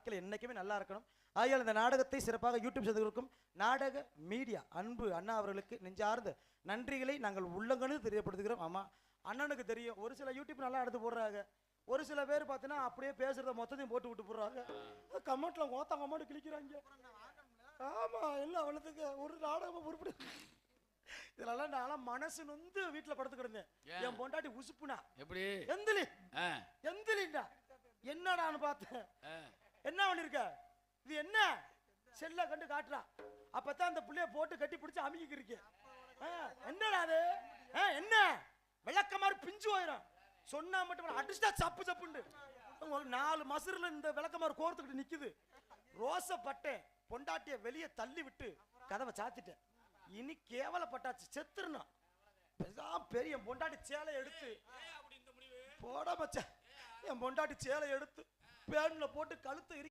வாழ்க்கையில் என்னைக்குமே நல்லா இருக்கணும். ஆகையால் இந்த நாடகத்தை சிறப்பாக யூடியூப் செய்திருக்கும் நாடக மீடியா அன்பு அண்ணா அவர்களுக்கு நெஞ்சார்ந்த நன்றிகளை நாங்கள் உள்ளங்கன்னு தெரியப்படுத்துகிறோம். ஆமா அண்ணனுக்கு தெரியும். ஒரு சில யூடியூப் நல்லா எடுத்து போடுறாங்க. ஒரு சில பேர் பார்த்தீங்கன்னா அப்படியே பேசுறத மொத்தத்தையும் போட்டு விட்டு போடுறாங்க. கமெண்ட்ல ஓத்த கமெண்ட் கிளிக்கிறாங்க ஆமா எல்லாம் அவ்வளோத்துக்கு ஒரு நாடகம் உருப்படி இதெல்லாம் நான்லாம் மனசு நொந்து வீட்டுல படுத்து கிடந்தேன்? என் பொண்டாட்டி உசுப்புனா. எப்படி? எந்திலி. எந்திலிண்டா என்னடான்னு பார்த்தேன். என்ன பண்ணிருக்க? இது என்ன? செல்ல கண்டு காட்டுறா. அப்பதான் அந்த புள்ளைய போட்டு கட்டி பிடிச்சு அமுக்கிக்கிறீங்க. என்னடா அது? ஆ, என்ன? விளக்க மாதிரி பிஞ்சு போயிடும். சொன்னா மட்டும் அடிச்சா சப்பு சப்புண்டு. ஒரு நாலு மசுறுல இந்த விளக்கமாறு கோர்த்துக்கிட்டு நிக்குது. ரோச பட்டேன் பொண்டாட்டிய வெளியே தள்ளி விட்டு கதவை சாத்திட்டேன். இனி கேவலப்பட்டாச்சு. செத்துருணும் பெரிய பொண்டாட்டி சேலை எடுத்து. போட மச்சா என் பொண்டாட்டி சேலை எடுத்து. பேண்ட்ல போட்டு கழுத்து இரு